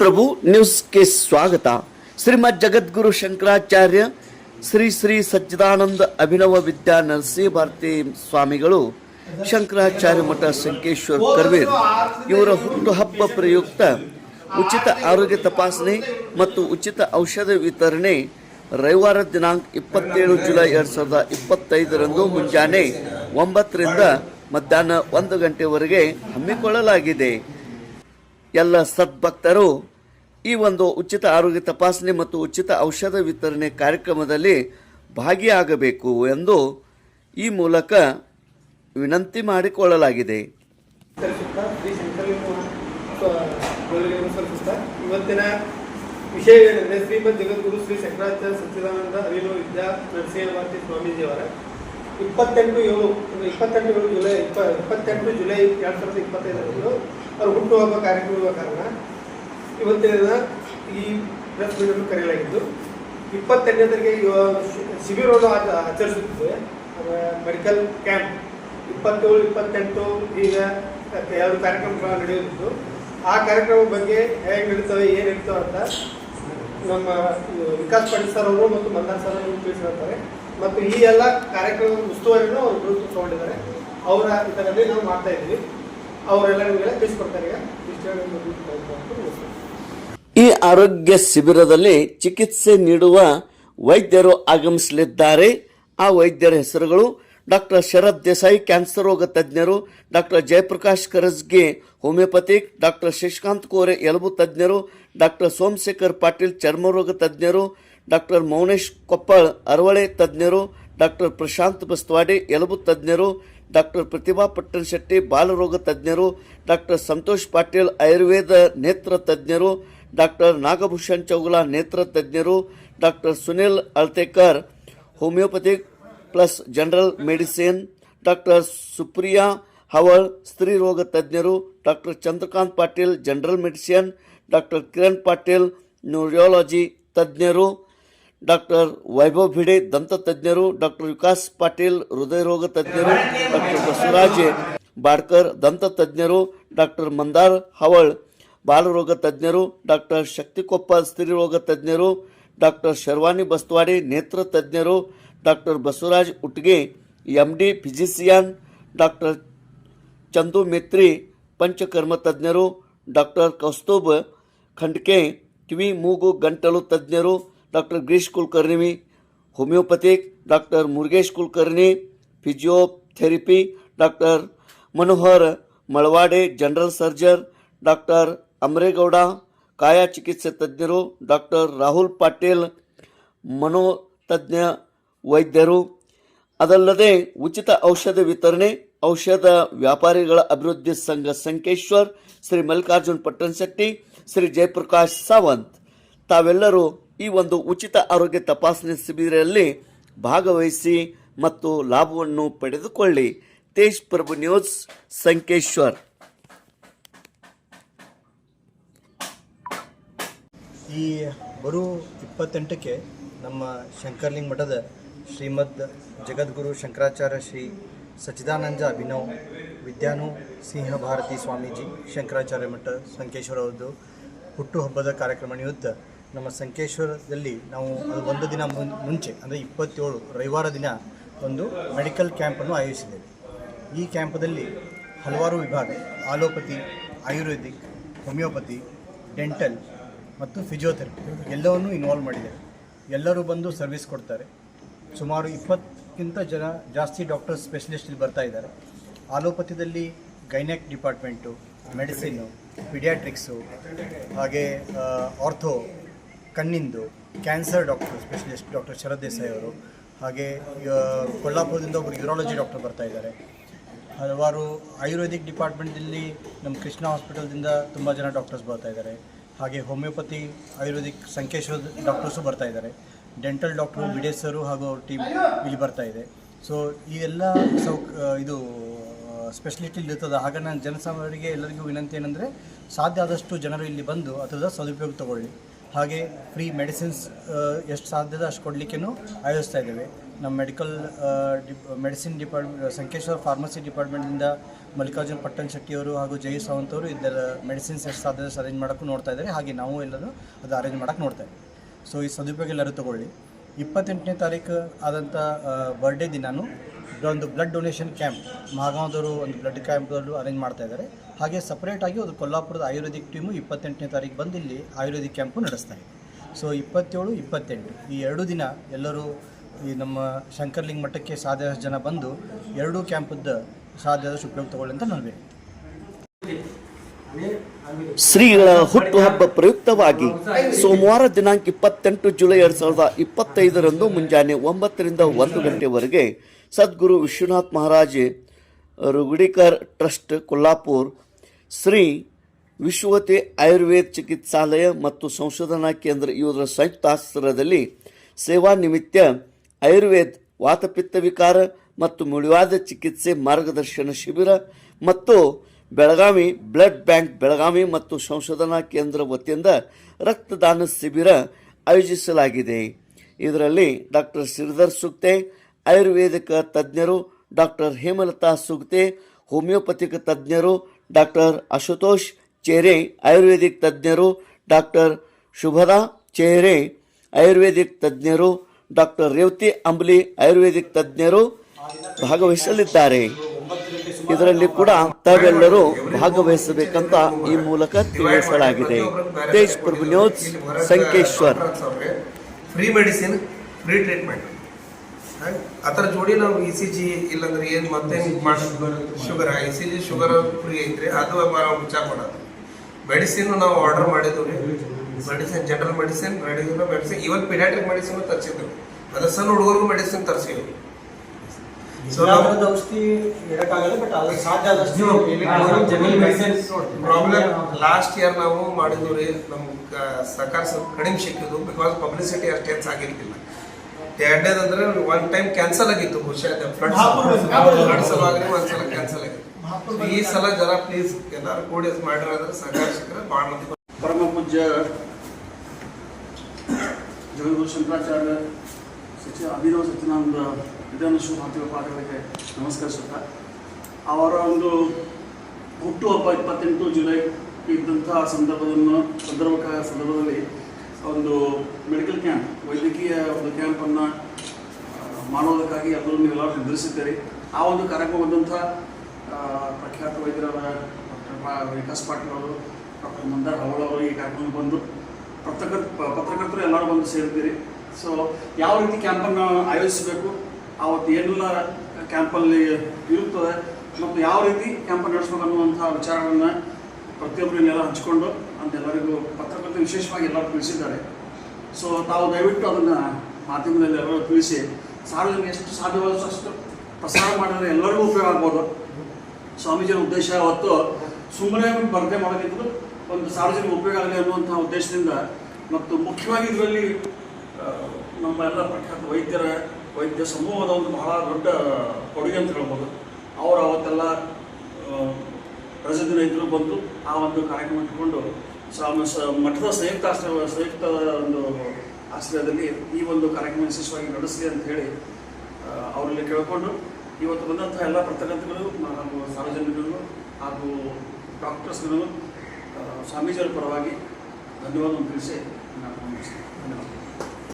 ಪ್ರಭು ನ್ಯೂಸ್ಗೆ ಸ್ವಾಗತ. ಶ್ರೀಮದ್ ಜಗದ್ಗುರು ಶಂಕರಾಚಾರ್ಯ ಶ್ರೀ ಶ್ರೀ ಸಚ್ಚಿದಾನಂದ ಅಭಿನವ ವಿದ್ಯಾ ನರಸಿಂಹ ಭಾರತಿ ಸ್ವಾಮಿಗಳು, ಶಂಕರಾಚಾರ್ಯ ಮಠ ಸಂಕೇಶ್ವರ್ ಕರ್ವೀರ್, ಇವರ ಹುಟ್ಟುಹಬ್ಬ ಪ್ರಯುಕ್ತ ಉಚಿತ ಆರೋಗ್ಯ ತಪಾಸಣೆ ಮತ್ತು ಉಚಿತ ಔಷಧ ವಿತರಣೆ ರವಿವಾರ ದಿನಾಂಕ ಇಪ್ಪತ್ತೇಳು ಜುಲೈ ಎರಡು ಸಾವಿರದ ಇಪ್ಪತ್ತೈದರಂದು ಮುಂಜಾನೆ ಒಂಬತ್ತರಿಂದ ಮಧ್ಯಾಹ್ನ ಒಂದು ಗಂಟೆವರೆಗೆ ಹಮ್ಮಿಕೊಳ್ಳಲಾಗಿದೆ. ಎಲ್ಲ ಸದ್ಭಕ್ತರು ಈ ಒಂದು ಉಚಿತ ಆರೋಗ್ಯ ತಪಾಸಣೆ ಮತ್ತು ಉಚಿತ ಔಷಧ ವಿತರಣೆ ಕಾರ್ಯಕ್ರಮದಲ್ಲಿ ಭಾಗಿಯಾಗಬೇಕು ಎಂದು ಈ ಮೂಲಕ ವಿನಂತಿ ಮಾಡಿಕೊಳ್ಳಲಾಗಿದೆ. ಇವತ್ತಿನ ಶ್ರೀಮದ್ ಜಗದ್ಗುರು ಶ್ರೀ ಶಂಕರಾಚಾರ್ಯ ಸಚ್ಚಿದಾನಂದ ಅವಿನೋ ವಿದ್ಯಾ ನರಸಿಂಹ ಭಾರತಿ ಸ್ವಾಮೀಜಿಯವರ ಇಪ್ಪತ್ತೆಂಟು ಏಳು ಇಪ್ಪತ್ತೆಂಟು ಏಳು ಜುಲೈ, ಇಪ್ಪ, ಇಪ್ಪತ್ತೆಂಟು ಜುಲೈ ಎರಡು ಸಾವಿರದ ಇಪ್ಪತ್ತೈದರಂದು ಅವರು ಹುಟ್ಟುಹಬ್ಬ ಕಾರ್ಯಕ್ರಮ ಇರುವ ಕಾರಣ ಇವತ್ತಿನ ದಿನ ಈ ಪ್ರೆಸ್ ಮೀಟನ್ನು ಕರೆಯಲಾಗಿದ್ದು, ಇಪ್ಪತ್ತೆಂಟನೇ ತಾರೀಕಿಗೆ ಶಿಬಿರವನ್ನು ಆಚ- ಆಚರಿಸುತ್ತಿದ್ದೇವೆ ಮೆಡಿಕಲ್ ಕ್ಯಾಂಪ್ ಇಪ್ಪತ್ತೇಳು, ಇಪ್ಪತ್ತೆಂಟು ಈಗ ಎರಡು ಕಾರ್ಯಕ್ರಮಗಳು ನಡೆಯುತ್ತಿದ್ದು ಆ ಕಾರ್ಯಕ್ರಮ ಬಗ್ಗೆ ಹೇಗೆ ನಡೀತವೆ, ಏನು ಇರ್ತವೆ ಅಂತ ನಮ್ಮ ವಿಕಾಸ್ ಪಂಡಿತ್ ಸರ್ ಅವರು ಮತ್ತು ಮಂದಾರ್ ಸರ್ ಅವರು ತಿಳಿಸಿರ್ತಾರೆ ಮತ್ತು ಈ ಎಲ್ಲ ಕಾರ್ಯಕ್ರಮದ ಉಸ್ತುವಾರಿನೂ ಅವರು ಗುರುತಿಸಿಕೊಂಡಿದ್ದಾರೆ ಅವರ ಇದರಲ್ಲಿ ನಾವು ಮಾಡ್ತಾ ಇದ್ದೀವಿ. ಅವರೆಲ್ಲ ನಿಮಗೆಲ್ಲ ತಿಳಿಸ್ಕೊಡ್ತಾರೆ. ಈ ಆರೋಗ್ಯ ಶಿಬಿರದಲ್ಲಿ ಚಿಕಿತ್ಸೆ ನೀಡುವ ವೈದ್ಯರು ಆಗಮಿಸಲಿದ್ದಾರೆ. ಆ ವೈದ್ಯರ ಹೆಸರುಗಳು ಡಾಕ್ಟರ್ ಶರತ್ ದೇಸಾಯಿ, ಕ್ಯಾನ್ಸರ್ ರೋಗ ತಜ್ಞರು doctor Jayaprakash Karajge homeopathic doctor Shashikant Kore, ಎಲುಬು ತಜ್ಞರು ಡಾಕ್ಟರ್ ಸೋಮಶೇಖರ್ ಪಾಟೀಲ್ ಚರ್ಮರೋಗ ತಜ್ಞರು ಡಾಕ್ಟರ್ ಮೌನೇಶ್ ಕೊಪ್ಪಳ್, ಅರವಳೆ ತಜ್ಞರು ಡಾಕ್ಟರ್ ಪ್ರಶಾಂತ್ ಬಸ್ತವಾಡಿ ಎಲುಬು ತಜ್ಞರು ಡಾಕ್ಟರ್ ಪ್ರತಿಭಾ ಪಟ್ಟಣ ಶೆಟ್ಟಿ, ಬಾಲರೋಗ ತಜ್ಞರು ಡಾಕ್ಟರ್ ಸಂತೋಷ್ ಪಾಟೀಲ್, ಆಯುರ್ವೇದ ನೇತ್ರ ತಜ್ಞರು ಡಾಕ್ಟರ್ ನಾಗಭೂಷಣ್ ಚೌಗುಲಾ, ನೇತ್ರ ತಜ್ಞರು doctor Sunil Altekar homeopathic plus general medicine doctor Supriya Haval, ಸ್ತ್ರೀ ರೋಗ ತಜ್ಞರು doctor Chandrakant Patil, general medicine doctor Kiran Patil neurology ತಜ್ಞರು ಡಾಕ್ಟರ್ ವೈಭವ್ ಭಿಡೆ ದಂತ ತಜ್ಞರು, ಡಾಕ್ಟರ್ ವಿಕಾಸ್ ಪಾಟೀಲ್, ಹೃದಯ ರೋಗ ತಜ್ಞರು, ಡಾಕ್ಟರ್ ಬಸವರಾಜ್ ಬಾಡ್ಕರ್, ದಂತ ತಜ್ಞರು, ಡಾಕ್ಟರ್ ಮಂದಾರ್ ಹವಳ್ ಬಾಲರೋಗ ತಜ್ಞರು, ಡಾಕ್ಟರ್ ಶಕ್ತಿಕೊಪ್ಪ ಸ್ತ್ರೀರೋಗ ತಜ್ಞರು, ಡಾಕ್ಟರ್ ಶರ್ವಾನಿ ಬಸ್ತವಾಡಿ ನೇತ್ರ ತಜ್ಞರು, doctor Basavaraj Utge M D physician, doctor Chandu Mitri panchakarma ತಜ್ಞರು, ಡಾಕ್ಟರ್ ಕೌಸ್ತುಬ್ ಖಂಡ್ಕೆ, ಕಿವಿ ಮೂಗು ಗಂಟಲು ತಜ್ಞರು doctor Kulkarni homeopathic doctor Murugesh Kulkarni physiotherapy doctor Manohar Malawade, general surgeon doctor Amaregowda ಕಾಯಾ ಚಿಕಿತ್ಸೆ ತಜ್ಞರು ಡಾಕ್ಟರ್ ರಾಹುಲ್ ಪಾಟೀಲ್, ಮನೋತಜ್ಞ ವೈದ್ಯರು. ಅದಲ್ಲದೆ ಉಚಿತ ಔಷಧ ವಿತರಣೆ, ಔಷಧ ವ್ಯಾಪಾರಿಗಳ ಅಭಿವೃದ್ಧಿ ಸಂಘ ಸಂಕೇಶ್ವರ್, ಶ್ರೀ ಮಲ್ಲಿಕಾರ್ಜುನ್ ಪಟ್ಟಣಶೆಟ್ಟಿ, ಶ್ರೀ ಜಯಪ್ರಕಾಶ್ ಸಾವಂತ್. ತಾವೆಲ್ಲರೂ ಈ ಒಂದು ಉಚಿತ ಆರೋಗ್ಯ ತಪಾಸಣೆ ಶಿಬಿರಲ್ಲಿ ಭಾಗವಹಿಸಿ ಮತ್ತು ಲಾಭವನ್ನು ಪಡೆದುಕೊಳ್ಳಿ. ತೇಜ್ ಪ್ರಭು ನ್ಯೂಸ್, ಸಂಕೇಶ್ವರ್. ಈ ಬರೋ ಇಪ್ಪತ್ತೆಂಟಕ್ಕೆ ನಮ್ಮ ಶಂಕರ್ಲಿಂಗ ಮಠದ ಶ್ರೀಮದ್ ಜಗದ್ಗುರು ಶಂಕರಾಚಾರ್ಯ ಶ್ರೀ ಸಚ್ಚಿದಾನಂದ ಅಭಿನವ್, ವಿದ್ಯಾನು ಸಿಂಹ ಭಾರತಿ ಸ್ವಾಮೀಜಿ, ಶಂಕರಾಚಾರ್ಯ ಮಠ ಸಂಕೇಶ್ವರ ಅವರದು ಹುಟ್ಟುಹಬ್ಬದ ಕಾರ್ಯಕ್ರಮ ನಿಮಿತ್ತ ನಮ್ಮ ಸಂಕೇಶ್ವರದಲ್ಲಿ ನಾವು ಒಂದು ದಿನ ಮುಂಚೆ, ಅಂದರೆ ಇಪ್ಪತ್ತೇಳು ರವಿವಾರ ದಿನ ಒಂದು ಮೆಡಿಕಲ್ ಕ್ಯಾಂಪನ್ನು ಆಯೋಜಿಸಿದ್ದೇವೆ. ಈ ಕ್ಯಾಂಪದಲ್ಲಿ ಹಲವಾರು ವಿಭಾಗ ಆಲೋಪತಿ ಆಯುರ್ವೇದಿಕ್, ಹೋಮಿಯೋಪತಿ, ಡೆಂಟಲ್ ಮತ್ತು ಫಿಸಿಯೋಥೆರಪಿ ಎಲ್ಲವನ್ನೂ ಇನ್ವಾಲ್ವ್ ಮಾಡಿದ್ದಾರೆ ಎಲ್ಲರೂ ಬಂದು ಸರ್ವಿಸ್ ಕೊಡ್ತಾರೆ. ಸುಮಾರು ಇಪ್ಪತ್ತಕ್ಕಿಂತ ಜನ ಜಾಸ್ತಿ ಡಾಕ್ಟರ್ಸ್ ಸ್ಪೆಷಲಿಸ್ಟ್ ಇಲ್ಲಿ ಬರ್ತಾ ಇದ್ದಾರೆ. ಆಲೋಪತಿದಲ್ಲಿ ಗೈನೆಕ್ ಡಿಪಾರ್ಟ್ಮೆಂಟು, ಮೆಡಿಸಿನ್ನು ಪಿಡಿಯಾಟ್ರಿಕ್ಸು ಹಾಗೆ ortho ಕಣ್ಣಿಂದು cancer doctor specialist doctor Sharad Desai ಅವರು, ಹಾಗೆ ಕೊಲ್ಲಾಪುರದಿಂದ ಒಬ್ಬರು ಯೂರಾಲಜಿ ಡಾಕ್ಟರ್ ಬರ್ತಾ ಇದ್ದಾರೆ. ಹಲವಾರು ಆಯುರ್ವೇದಿಕ್ ಡಿಪಾರ್ಟ್ಮೆಂಟಲ್ಲಿ ನಮ್ಮ ಕೃಷ್ಣ ಹಾಸ್ಪಿಟಲ್ದಿಂದ ತುಂಬ ಜನ ಡಾಕ್ಟರ್ಸ್ ಬರ್ತಾ ಇದ್ದಾರೆ. ಹಾಗೆ ಹೋಮಿಯೋಪತಿ, ಆಯುರ್ವೇದಿಕ್ ಸಂಕೇಶ್ವರ ಡಾಕ್ಟರ್ಸು ಬರ್ತಾ ಇದ್ದಾರೆ. ಡೆಂಟಲ್ ಡಾಕ್ಟ್ರು ಬಿಡೇಸರು ಹಾಗೂ ಅವ್ರ ಟೀಮ್ ಇಲ್ಲಿ ಬರ್ತಾ ಇದೆ. ಸೊ ಈ ಎಲ್ಲ ಸೌಕ್ ಇದು ಸ್ಪೆಷಲಿಟಿ ಇರ್ತದೆ. ಹಾಗೆ ನಾನು ಜನಸಾಮಾನ್ಯರಿಗೆ ಎಲ್ಲರಿಗೂ ವಿನಂತಿ ಏನಂದರೆ, ಸಾಧ್ಯ ಆದಷ್ಟು ಜನರು ಇಲ್ಲಿ ಬಂದು ಅದರ ಸದುಪಯೋಗ ತಗೊಳ್ಳಿ. ಹಾಗೆ ಫ್ರೀ ಮೆಡಿಸಿನ್ಸ್ ಎಷ್ಟು ಸಾಧ್ಯದ ಅಷ್ಟು ಕೊಡಲಿಕ್ಕೂ ಆಯೋಜಿಸ್ತಾ ಇದ್ದೇವೆ. ನಮ್ಮ ಮೆಡಿಕಲ್ ಡಿಪ್ ಮೆಡಿಸಿನ್ ಡಿಪಾರ್ಟ್ಮೆಂಟ್ ಸಂಕೇಶ್ವರ ಫಾರ್ಮಸಿ ಡಿಪಾರ್ಟ್ಮೆಂಟಿಂದ ಮಲ್ಲಿಕಾರ್ಜುನ್ ಪಟ್ಟಣ್ ಶೆಟ್ಟಿಯವರು ಹಾಗೂ ಜಯ ಸಾವಂತ್ ಅವರು ಇದರ ಮೆಡಿಸಿನ್ಸ್ ಎಷ್ಟು ಸಾಧ್ಯ ಅರೇಂಜ್ ಮಾಡೋಕ್ಕೂ ನೋಡ್ತಾ ಇದ್ದಾರೆ. ಹಾಗೆ ನಾವು ಎಲ್ಲರೂ ಅದು ಅರೇಂಜ್ ಮಾಡೋಕ್ಕೆ ನೋಡ್ತಾ ಇದ್ದೀವಿ. ಸೊ ಈ ಸದುಪಯೋಗ ಎಲ್ಲರೂ ತಗೊಳ್ಳಿ. ಇಪ್ಪತ್ತೆಂಟನೇ ತಾರೀಕು ಆದಂಥ ಬರ್ಡೇ ದಿನಾನು ಒಂದು ಬ್ಲಡ್ ಡೊನೇಷನ್ ಕ್ಯಾಂಪ್ ಮಹಾಗಾಂವದವರು ಒಂದು ಬ್ಲಡ್ ಕ್ಯಾಂಪ್ಗಳು ಅರೇಂಜ್ ಮಾಡ್ತಾ ಇದ್ದಾರೆ. ಹಾಗೆ ಸಪ್ರೇಟಾಗಿ ಒಂದು ಕೊಲ್ಲಾಪುರದ ಆಯುರ್ವೇದಿಕ್ ಟೀಮು ಇಪ್ಪತ್ತೆಂಟನೇ ತಾರೀಕು ಬಂದು ಇಲ್ಲಿ ಆಯುರ್ವೇದಿಕ್ ಕ್ಯಾಂಪು ನಡೆಸ್ತಾರೆ ಸೊ ಇಪ್ಪತ್ತೇಳು, ಇಪ್ಪತ್ತೆಂಟು ಈ ಎರಡು ದಿನ ಎಲ್ಲರೂ ಈ ನಮ್ಮ ಶಂಕರ್ಲಿಂಗ ಮಠಕ್ಕೆ ಸಾಧ್ಯಷ್ಟು ಜನ ಬಂದು ಎರಡೂ ಕ್ಯಾಂಪದ್ದು ಸಾಧ್ಯದಷ್ಟು ಉಪಯೋಗ ತಗೊಳ್ಳಿ ಅಂತ ನಾನು ಶ್ರೀಗಳ ಹುಟ್ಟುಹಬ್ಬ ಪ್ರಯುಕ್ತವಾಗಿ ಸೋಮವಾರ ದಿನಾಂಕ ಇಪ್ಪತ್ತೆಂಟು ಜುಲೈ ಎರಡು ಸಾವಿರದ ಇಪ್ಪತ್ತೈದರಂದು ಮುಂಜಾನೆ ಒಂಬತ್ತರಿಂದ ಒಂದು ಗಂಟೆವರೆಗೆ ಸದ್ಗುರು ವಿಶ್ವನಾಥ್ ಮಹಾರಾಜ್ ರುಗುಡಿಕರ್ ಟ್ರಸ್ಟ್, ಕೊಲ್ಲಾಪುರ್, ಶ್ರೀ ವಿಶ್ವತೆ ಆಯುರ್ವೇದ ಚಿಕಿತ್ಸಾಲಯ ಮತ್ತು ಸಂಶೋಧನಾ ಕೇಂದ್ರ ಇವರ ಸಂಯುಕ್ತಾಸ್ತ್ರದಲ್ಲಿ ಸೇವಾ ನಿಮಿತ್ತ ಆಯುರ್ವೇದ ವಾತಪಿತ್ತ ವಿಕಾರ ಮತ್ತು ಮುಳಿವಾದ ಚಿಕಿತ್ಸೆ ಮಾರ್ಗದರ್ಶನ ಶಿಬಿರ ಮತ್ತು ಬೆಳಗಾವಿ ಬ್ಲಡ್ ಬ್ಯಾಂಕ್ ಬೆಳಗಾವಿ ಮತ್ತು ಸಂಶೋಧನಾ ಕೇಂದ್ರ ವತಿಯಿಂದ ರಕ್ತದಾನ ಶಿಬಿರ ಆಯೋಜಿಸಲಾಗಿದೆ. ಇದರಲ್ಲಿ ಡಾಕ್ಟರ್ ಶ್ರೀಧರ್ ಸುಕ್ತೆ, ಆಯುರ್ವೇದಿಕ ತಜ್ಞರು ಡಾಕ್ಟರ್ ಹೇಮಲತಾ ಸುಕ್ತೆ, ಹೋಮಿಯೋಪತಿಕ ತಜ್ಞರು ಡಾಕ್ಟರ್ ಅಶುತೋಷ್ ಚೇರೆ, ಆಯುರ್ವೇದಿಕ್ ತಜ್ಞರು ಡಾಕ್ಟರ್ ಶುಭದಾ ಚೇರೆ, ಆಯುರ್ವೇದಿಕ್ ತಜ್ಞರು ಡಾಕ್ಟರ್ ರೇವತಿ ಅಂಬ್ಲಿ, ಆಯುರ್ವೇದಿಕ್ ತಜ್ಞರು ಭಾಗವಹಿಸಲಿದ್ದಾರೆ. ಇದರಲ್ಲಿ ಕೂಡ ತಾವೆಲ್ಲರೂ ಭಾಗವಹಿಸಬೇಕಂತ ಈ ಮೂಲಕ ತಿಳಿಸಲಾಗಿದೆ. Tej news, Sankeshwar. Free medicine, free treatment. ಅದರ ಜೋಡಿ ನಾವು ಇ ಸಿ ಜಿ ಇಲ್ಲಾಂದ್ರೆ ಏನು ಮತ್ತೆ sugar? E C G sugar free ಐತ್ರಿ, ಅದು ನಾವು ವಿಚಾರ ಮಾಡೋದು. ಮೆಡಿಸಿನ್ ನಾವು ಆರ್ಡರ್ ಮಾಡಿದ್ವಿ ಮೆಡಿಸಿನ್ ಜನರಲ್ ಮೆಡಿಸಿನ್ ರೆಡಿಯೂರ ಮೆಡಿಸಿನ್. ಇವನ್ ಪಿಡಿಯಾಟ್ರಿಕ್ ಮೆಡಿಸಿನ್ ತರಿಸಿದ್ರು. ಅದ್ರ ಸಣ್ಣ ಹುಡುಗರಿಗೂ ಮೆಡಿಸಿನ್ ನಾವು ಔಷಧಿ ಇಡಕ್ಕಾಗಲ್ಲ ಬಟ್ ಅದು ಸಾಧ್ಯ ಪ್ರಾಬ್ಲಮ್ ಲಾಸ್ಟ್ ಇಯರ್ ನಾವು ಮಾಡಿದ್ವಿ ರೀ ನಮ್ಗೆ ಸರ್ಕಾರ ಸ್ವಲ್ಪ ಕಡಿಮೆ ಸಿಕ್ಕಿದ್ದು ಬಿಕಾಸ್ ಪಬ್ಲಿಸಿಟಿ ಅಷ್ಟೇನು ಆಗಿರ್ತಿಲ್ಲ ಎರಡನೇದಂದ್ರೆ ಒನ್ ಟೈಮ್ ಕ್ಯಾನ್ಸಲ್ ಆಗಿತ್ತು ಬಹುಶಃ ಫ್ಲಡ್ ಫ್ಲಡ್ ಸಲುವಾಗಿ ಒಂದ್ಸಲ ಕ್ಯಾನ್ಸಲ್ ಆಗಿತ್ತು. ಈ ಸಲ ಜನ ಪ್ಲೀಸ್ ಎಲ್ಲಾರು ಕೂಡಿ ಮಾಡಿರೋದ್ರೆ ಸರ್ಕಾರ ಸಿಕ್ಕರೆ ಭಾಳ ಪರಮ ಪೂಜ್ಯ ಜಗದ್ಗುರು ಶಂಕರಾಚಾರ್ಯ ಸಚಿವ ಅಭಿನವ ಸತ್ಯನಾನಂದ ವಿಧಾನಶಿವ ಮಹಾತ್ಮ ಪಾಠಗಳಿಗೆ ನಮಸ್ಕರಿಸುತ್ತಾ, ಅವರ ಒಂದು ಹುಟ್ಟುಹಬ್ಬ ಇಪ್ಪತ್ತೆಂಟು ಜುಲೈ ಇದ್ದಂತಹ ಸಂದರ್ಭವನ್ನು ಸಂದರ್ಭ ಸಂದರ್ಭದಲ್ಲಿ ಒಂದು ಮೆಡಿಕಲ್ ಕ್ಯಾಂಪ್ ವೈದ್ಯಕೀಯ ಒಂದು ಕ್ಯಾಂಪನ್ನು ಮಾಡೋದಕ್ಕಾಗಿ ಎಲ್ಲರೂ ನೀವೆಲ್ಲರೂ ನಿರ್ಧರಿಸಿದ್ದೀರಿ ಆ ಒಂದು ಕಾರ್ಯಕ್ರಮ ಬಂದಂಥ ಪ್ರಖ್ಯಾತ ವೈದ್ಯರಾದ ಡಾಕ್ಟರ್ ವಿಕಾಸ್ ಪಾಟೀಲ್ ಅವರು, ಡಾಕ್ಟರ್ ಮಂದಾರ್ ಅವರು ಈ ಕಾರ್ಯಕ್ರಮಕ್ಕೆ ಬಂದು ಪತ್ರಕರ್ತ ಪತ್ರಕರ್ತರು ಎಲ್ಲರೂ ಬಂದು ಸೇರಿದ್ದೀರಿ. ಸೊ ಯಾವ ರೀತಿ ಕ್ಯಾಂಪನ್ನು ಆಯೋಜಿಸಬೇಕು? ಆವತ್ತು ಏನೆಲ್ಲ ಕ್ಯಾಂಪಲ್ಲಿ ಇರುತ್ತದೆ. ಮತ್ತು ಯಾವ ರೀತಿ ಕ್ಯಾಂಪ್ ನಡೆಸ್ಬೇಕು ಅನ್ನುವಂಥ ವಿಚಾರಗಳನ್ನು ಪ್ರತಿಯೊಬ್ಬರನ್ನೆಲ್ಲ ಹಂಚಿಕೊಂಡು ಅಂತ ಎಲ್ಲರಿಗೂ ಪತ್ರಕರ್ತರು ವಿಶೇಷವಾಗಿ ಎಲ್ಲರೂ ತಿಳಿಸಿದ್ದಾರೆ. ಸೊ ತಾವು ದಯವಿಟ್ಟು ಅದನ್ನು ಮಾಧ್ಯಮದಲ್ಲಿ ಎಲ್ಲರೂ ತಿಳಿಸಿ, ಸಾರ್ವಜನಿಕ ಎಷ್ಟು ಸಾಧ್ಯವಾದಷ್ಟು ಅಷ್ಟು ಪ್ರಸಾರ ಮಾಡಿದ್ರೆ ಎಲ್ಲರಿಗೂ ಉಪಯೋಗ ಆಗ್ಬೋದು. ಸ್ವಾಮೀಜಿಯ ಉದ್ದೇಶ ಅವತ್ತು ಸುಮ್ಮನೆ ಬರ್ದೆ ಮಾಡೋದಿದ್ದು ಒಂದು ಸಾರ್ವಜನಿಕ ಉಪಯೋಗ ಆಗಲಿ ಅನ್ನುವಂಥ ಉದ್ದೇಶದಿಂದ ಮತ್ತು ಮುಖ್ಯವಾಗಿ ಇದರಲ್ಲಿ ನಮ್ಮ ಎಲ್ಲ ಪ್ರಖ್ಯಾತ ವೈದ್ಯರ ವೈದ್ಯ ಸಮೂಹದ ಒಂದು ಬಹಳ ದೊಡ್ಡ ಕೊಡುಗೆ ಅಂತ ಹೇಳ್ಬೋದು ಅವರು ಅವತ್ತೆಲ್ಲ ರಜದಿನ ರಜೆ ದಿನ ಇದ್ರು ಬಂದು ಆ ಒಂದು ಕಾರ್ಯಕ್ರಮ ಇಟ್ಕೊಂಡು ಮಠದ ಸಂಯುಕ್ತ ಆಶ್ರಯ ಸಂಯುಕ್ತ ಒಂದು ಆಶ್ರಯದಲ್ಲಿ ಈ ಒಂದು ಕಾರ್ಯಕ್ರಮ ಯಶಸ್ವಿಯಾಗಿ ನಡೆಸಲಿ ಅಂತ ಹೇಳಿ ಅವರಲ್ಲಿ ಕೇಳಿಕೊಂಡು ಇವತ್ತು ಬಂದಂತಹ ಎಲ್ಲ ಪ್ರತಿನಿಧಿಗಳು ಹಾಗೂ ಸಾರ್ವಜನಿಕರು ಹಾಗೂ ಡಾಕ್ಟರ್ಸ್ಗಳು ಸ್ವಾಮೀಜಿಯವರ ಪರವಾಗಿ ಧನ್ಯವಾದವನ್ನು ತಿಳಿಸಿ ನಾನು. ಧನ್ಯವಾದ